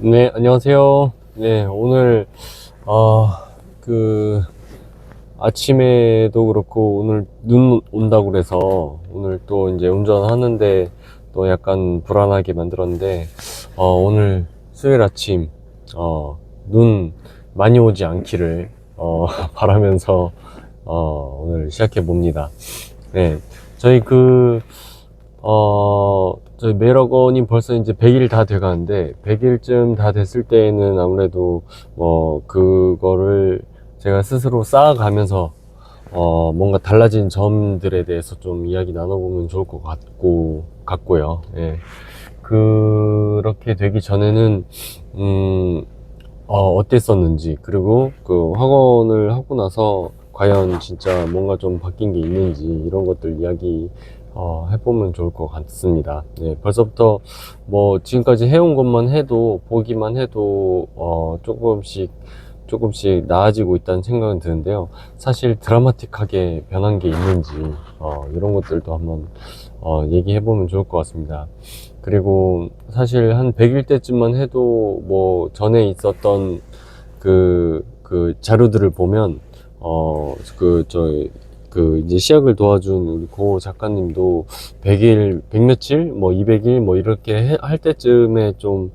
네, 안녕하세요. 네, 오늘, 어, 그, 아침에도 그렇고, 오늘 눈 온다고 그래서, 오늘 또 이제 운전하는데, 또 약간 불안하게 만들었는데, 어, 오늘 수요일 아침, 어, 눈 많이 오지 않기를, 어, 바라면서, 어, 오늘 시작해 봅니다. 네, 저희 그, 어, 저희 매러건이 벌써 이제 100일 다 돼가는데, 100일쯤 다 됐을 때에는 아무래도 뭐, 그거를 제가 스스로 쌓아가면서, 어, 뭔가 달라진 점들에 대해서 좀 이야기 나눠보면 좋을 것 같고, 같고요. 예. 그렇게 되기 전에는, 음, 어, 어땠었는지, 그리고 그 학원을 하고 나서 과연 진짜 뭔가 좀 바뀐 게 있는지, 이런 것들 이야기 어, 해보면 좋을 것 같습니다. 네, 벌써부터 뭐 지금까지 해온 것만 해도 보기만 해도 어, 조금씩 조금씩 나아지고 있다는 생각은 드는데요. 사실 드라마틱하게 변한 게 있는지 어, 이런 것들도 한번 어, 얘기해 보면 좋을 것 같습니다. 그리고 사실 한 100일 때쯤만 해도 뭐 전에 있었던 그, 그 자료들을 보면 어, 그, 저, 그 이제 시약을 도와준 우리 고 작가님도 100일, 100 며칠, 뭐 200일 뭐 이렇게 해- 할 때쯤에 좀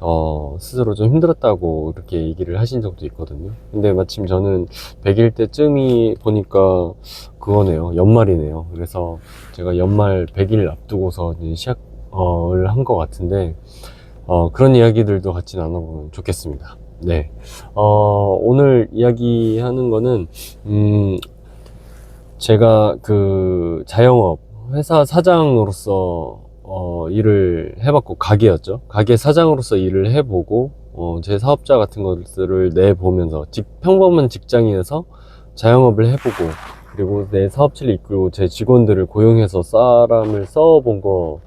어, 스스로 좀 힘들었다고 이렇게 얘기를 하신 적도 있거든요. 근데 마침 저는 100일 때쯤이 보니까 그거네요. 연말이네요. 그래서 제가 연말 100일 앞두고서 시작을 한 것 같은데 어, 그런 이야기들도 같이 나눠보면 좋겠습니다. 네. 어, 오늘 이야기하는 거는, 음, 제가 그 자영업 회사 사장으로서 어, 일을 해봤고 가게였죠. 가게 사장으로서 일을 해보고 어, 제 사업자 같은 것들을 내보면서 직, 평범한 직장인에서 자영업을 해보고 그리고 내 사업체를 이끌고 제 직원들을 고용해서 사람을 써본 거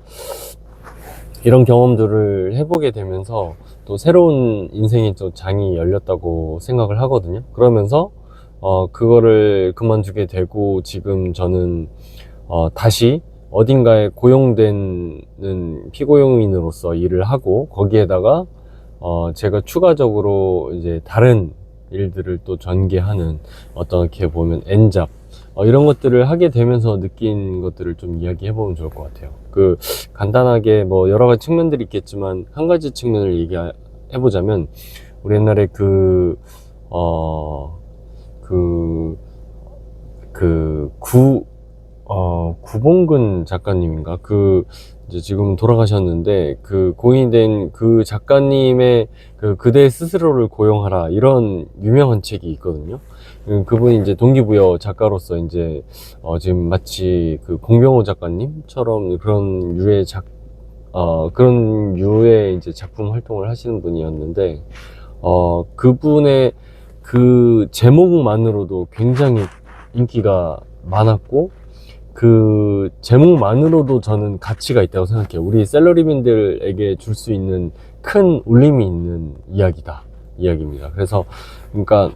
이런 경험들을 해보게 되면서 또 새로운 인생의 또 장이 열렸다고 생각을 하거든요. 그러면서 어, 그거를 그만두게 되고 지금 저는 어, 다시 어딘가에 고용되는 피고용인으로서 일을 하고 거기에다가 어, 제가 추가적으로 이제 다른 일들을 또 전개하는 어떻게 보면 N잡 어, 이런 것들을 하게 되면서 느낀 것들을 좀 이야기해 보면 좋을 것 같아요. 그 간단하게 뭐 여러 가지 측면들이 있겠지만 한 가지 측면을 얘기해 보자면 우리 옛날에 그 어, 그, 그, 구, 어, 구봉근 작가님인가? 그, 이제 지금 돌아가셨는데, 그 고인된 그 작가님의 그 그대 스스로를 고용하라. 이런 유명한 책이 있거든요. 음, 그분이 이제 동기부여 작가로서 이제, 어, 지금 마치 그 공병호 작가님처럼 그런 유의 작, 어, 그런 유의 이제 작품 활동을 하시는 분이었는데, 어, 그분의 그 제목만으로도 굉장히 인기가 많았고 그 제목만으로도 저는 가치가 있다고 생각해요. 우리 셀러리맨들에게 줄 수 있는 큰 울림이 있는 이야기다. 이야기입니다. 그래서 그러니까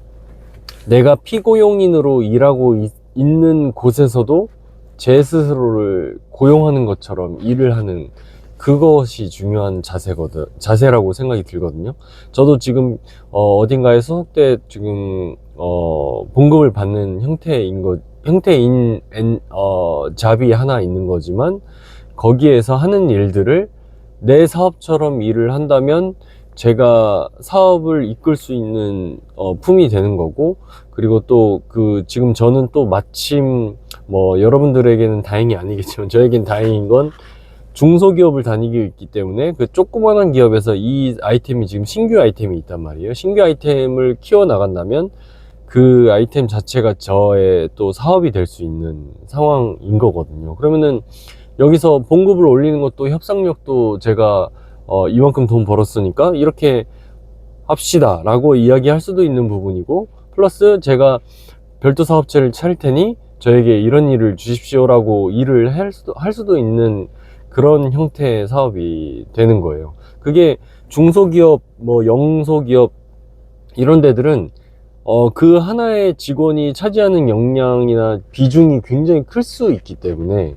내가 피고용인으로 일하고 있, 는 곳에서도 제 스스로를 고용하는 것처럼 일을 하는 그것이 중요한 자세거든 자세라고 생각이 들거든요. 저도 지금 어, 어딘가에 소속돼 지금 어, 봉급을 받는 형태인 것 형태인 엔- 어, 잡이 하나 있는 거지만 거기에서 하는 일들을 내 사업처럼 일을 한다면 제가 사업을 이끌 수 있는 어, 품이 되는 거고 그리고 또 그 지금 저는 또 마침 뭐 여러분들에게는 다행이 아니겠지만 저에겐 다행인 건 중소기업을 다니고 있기 때문에 그 조그만한 기업에서 이 아이템이 지금 신규 아이템이 있단 말이에요. 신규 아이템을 키워 나간다면 그 아이템 자체가 저의 또 사업이 될 수 있는 상황인 거거든요. 그러면은 여기서 봉급을 올리는 것도 협상력도 제가 어, 이만큼 돈 벌었으니까 이렇게 합시다 라고 이야기할 수도 있는 부분이고 플러스 제가 별도 사업체를 차릴 테니 저에게 이런 일을 주십시오 라고 일을 할 수도, 할 수도 있는 그런 형태의 사업이 되는 거예요. 그게 중소기업, 뭐 영소기업 이런 데들은 어, 그 하나의 직원이 차지하는 역량이나 비중이 굉장히 클 수 있기 때문에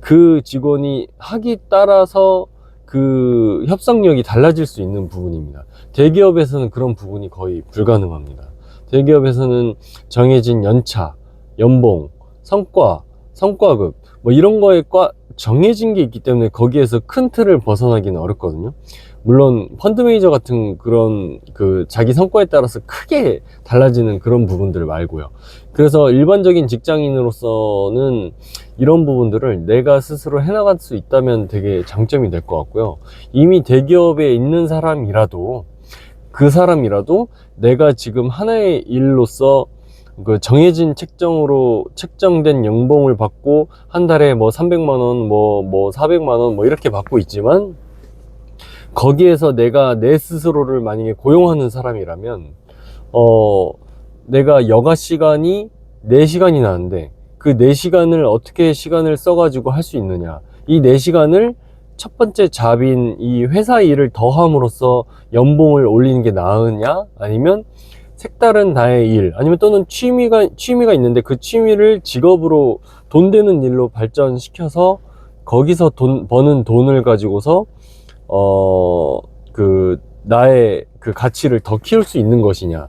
그 직원이 하기 따라서 그 협상력이 달라질 수 있는 부분입니다. 대기업에서는 그런 부분이 거의 불가능합니다. 대기업에서는 정해진 연차, 연봉, 성과, 성과급 뭐 이런 거에 과 정해진 게 있기 때문에 거기에서 큰 틀을 벗어나기는 어렵거든요. 물론 펀드 매니저 같은 그런 그 자기 성과에 따라서 크게 달라지는 그런 부분들 말고요. 그래서 일반적인 직장인으로서는 이런 부분들을 내가 스스로 해나갈 수 있다면 되게 장점이 될 것 같고요. 이미 대기업에 있는 사람이라도 그 사람이라도 내가 지금 하나의 일로서 그 정해진 책정으로 책정된 연봉을 받고 한 달에 뭐 300만 원, 뭐, 뭐 400만 원, 뭐 이렇게 받고 있지만 거기에서 내가 내 스스로를 만약에 고용하는 사람이라면 어 내가 여가 시간이 4시간이 나는데 그 4시간을 어떻게 시간을 써 가지고 할 수 있느냐. 이 4시간을 첫 번째 잡인 이 회사 일을 더함으로써 연봉을 올리는 게 나으냐? 아니면 색다른 나의 일 아니면 또는 취미가 취미가 있는데 그 취미를 직업으로 돈 되는 일로 발전시켜서 거기서 돈 버는 돈을 가지고서 어, 그, 나의 그 가치를 더 키울 수 있는 것이냐.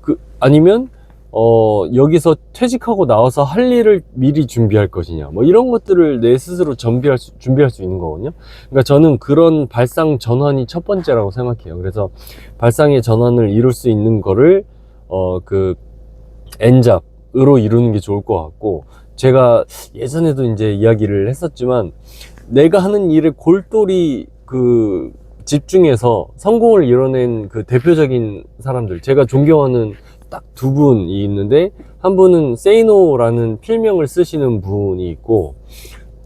그, 아니면, 어, 여기서 퇴직하고 나와서 할 일을 미리 준비할 것이냐. 뭐 이런 것들을 내 스스로 준비할 수, 준비할 수 있는 거거든요. 그러니까 저는 그런 발상 전환이 첫 번째라고 생각해요. 그래서 발상의 전환을 이룰 수 있는 거를, 어, 그, 엔잡으로 이루는 게 좋을 것 같고, 제가 예전에도 이제 이야기를 했었지만, 내가 하는 일에 골똘히 그 집중해서 성공을 이뤄낸 그 대표적인 사람들 제가 존경하는 딱 두 분이 있는데 한 분은 세이노라는 필명을 쓰시는 분이 있고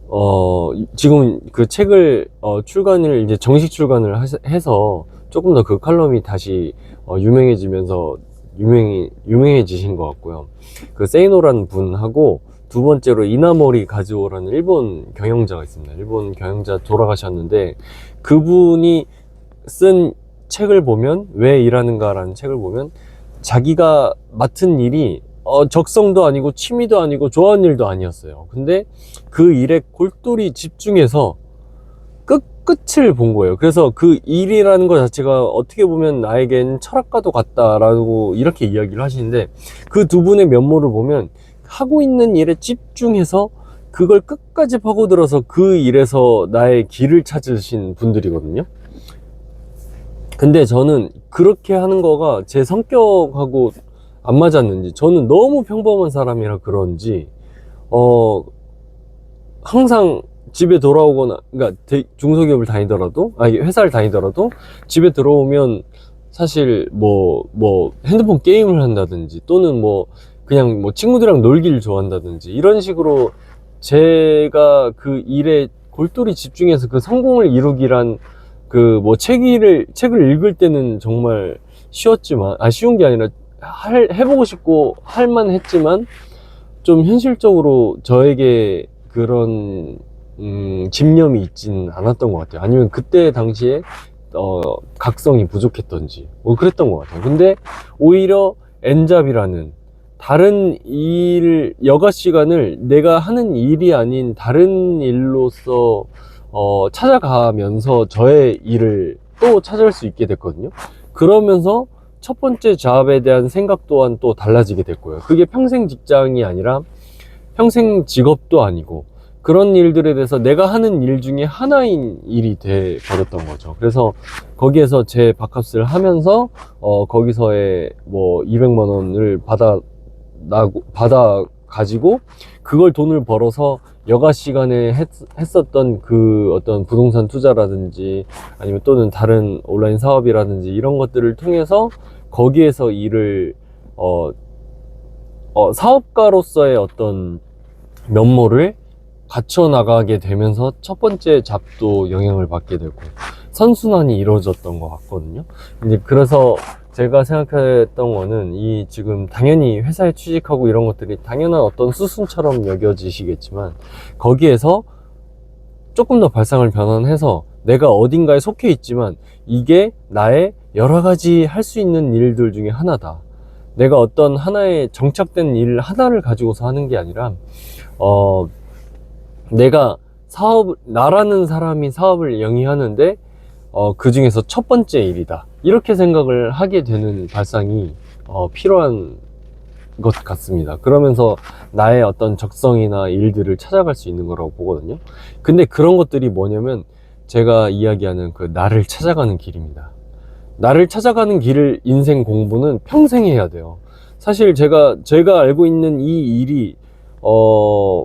어 지금 그 책을 어 출간을 이제 정식 출간을 해서 조금 더 그 칼럼이 다시 어 유명해지면서 유명히 유명해지신 것 같고요. 그 세이노라는 분하고 두 번째로 이나모리 가즈오라는 일본 경영자가 있습니다. 일본 경영자 돌아가셨는데 그분이 쓴 책을 보면 왜 일하는가라는 책을 보면 자기가 맡은 일이 어, 적성도 아니고 취미도 아니고 좋아하는 일도 아니었어요. 근데 그 일에 골똘히 집중해서 끝 끝을 본 거예요. 그래서 그 일이라는 것 자체가 어떻게 보면 나에겐 철학과도 같다라고 이렇게 이야기를 하시는데 그 두 분의 면모를 보면 하고 있는 일에 집중해서 그걸 끝까지 파고들어서 그 일에서 나의 길을 찾으신 분들이거든요. 근데 저는 그렇게 하는 거가 제 성격하고 안 맞았는지 저는 너무 평범한 사람이라 그런지 어 항상 집에 돌아오거나 그러니까 대- 중소기업을 다니더라도 아니 회사를 다니더라도 집에 들어오면 사실 뭐뭐 핸드폰 게임을 한다든지 또는 뭐 그냥 뭐 친구들이랑 놀기를 좋아한다든지 이런 식으로 제가 그 일에 골똘히 집중해서 그 성공을 이루기란 그 뭐 책을 책을 읽을 때는 정말 쉬웠지만 아 쉬운 게 아니라 할 해보고 싶고 할만 했지만 좀 현실적으로 저에게 그런 음, 집념이 있지는 않았던 것 같아요. 아니면 그때 당시에 어, 각성이 부족했던지 뭐 그랬던 것 같아요. 근데 오히려 엔잡이라는 다른 일 여가 시간을 내가 하는 일이 아닌 다른 일로서 어, 찾아가면서 저의 일을 또 찾을 수 있게 됐거든요. 그러면서 첫 번째 잡에 대한 생각 또한 또 달라지게 됐고요. 그게 평생 직장이 아니라 평생 직업도 아니고 그런 일들에 대해서 내가 하는 일 중에 하나인 일이 돼 버렸던 거죠. 그래서 거기에서 제 밥값을 하면서 어 거기서의 뭐 200만 원을 받아 나고 받아 가지고 그걸 돈을 벌어서 여가 시간에 했, 했었던 그 어떤 부동산 투자라든지 아니면 또는 다른 온라인 사업이라든지 이런 것들을 통해서 거기에서 일을 어, 어 사업가로서의 어떤 면모를 갖춰 나가게 되면서 첫 번째 잡도 영향을 받게 되고 선순환이 이루어졌던 것 같거든요. 이제 그래서 제가 생각했던 거는 이 지금 당연히 회사에 취직하고 이런 것들이 당연한 어떤 수순처럼 여겨지시겠지만 거기에서 조금 더 발상을 변환해서 내가 어딘가에 속해 있지만 이게 나의 여러 가지 할 수 있는 일들 중에 하나다. 내가 어떤 하나의 정착된 일 하나를 가지고서 하는 게 아니라 어 내가 사업, 나라는 사람이 사업을 영위하는데, 어, 그 중에서 첫 번째 일이다. 이렇게 생각을 하게 되는 발상이, 어, 필요한 것 같습니다. 그러면서 나의 어떤 적성이나 일들을 찾아갈 수 있는 거라고 보거든요. 근데 그런 것들이 뭐냐면, 제가 이야기하는 그 나를 찾아가는 길입니다. 나를 찾아가는 길을 인생 공부는 평생 해야 돼요. 사실 제가 제가 알고 있는 이 일이 어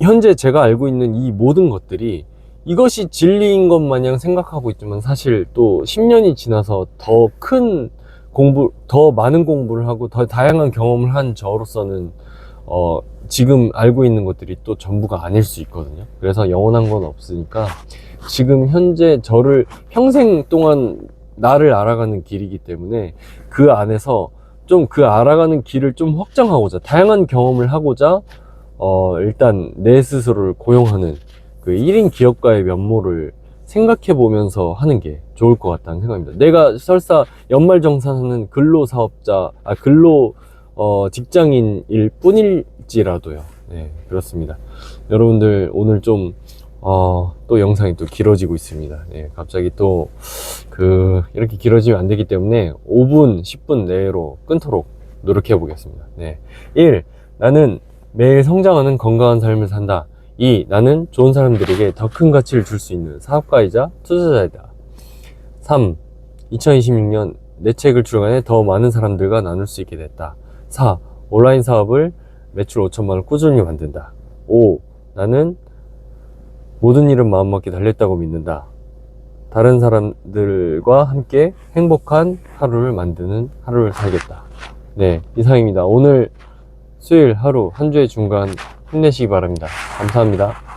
현재 제가 알고 있는 이 모든 것들이 이것이 진리인 것 마냥 생각하고 있지만 사실 또 10년이 지나서 더 큰 공부, 더 많은 공부를 하고 더 다양한 경험을 한 저로서는 어 지금 알고 있는 것들이 또 전부가 아닐 수 있거든요. 그래서 영원한 건 없으니까 지금 현재 저를 평생 동안 나를 알아가는 길이기 때문에 그 안에서 좀 그 알아가는 길을 좀 확장하고자 다양한 경험을 하고자 어 일단 내 스스로를 고용하는 그 1인 기업가의 면모를 생각해 보면서 하는 게 좋을 것 같다는 생각입니다. 내가 설사 연말정산하는 근로사업자, 아, 근로 어, 직장인일 뿐일지라도요. 네, 그렇습니다. 여러분들 오늘 좀 어, 또 영상이 또 길어지고 있습니다. 네, 갑자기 또, 그, 이렇게 길어지면 안 되기 때문에 5분, 10분 내로 끊도록 노력해 보겠습니다. 네. 1. 나는 매일 성장하는 건강한 삶을 산다. 2. 나는 좋은 사람들에게 더 큰 가치를 줄 수 있는 사업가이자 투자자이다. 3. 2026년 내 책을 출간해 더 많은 사람들과 나눌 수 있게 됐다. 4. 온라인 사업을 매출 5천만 원 꾸준히 만든다. 5. 나는 모든 일은 마음먹기 달렸다고 믿는다. 다른 사람들과 함께 행복한 하루를 만드는 하루를 살겠다. 네, 이상입니다. 오늘 수요일 하루 한 주의 중간 힘내시기 바랍니다. 감사합니다.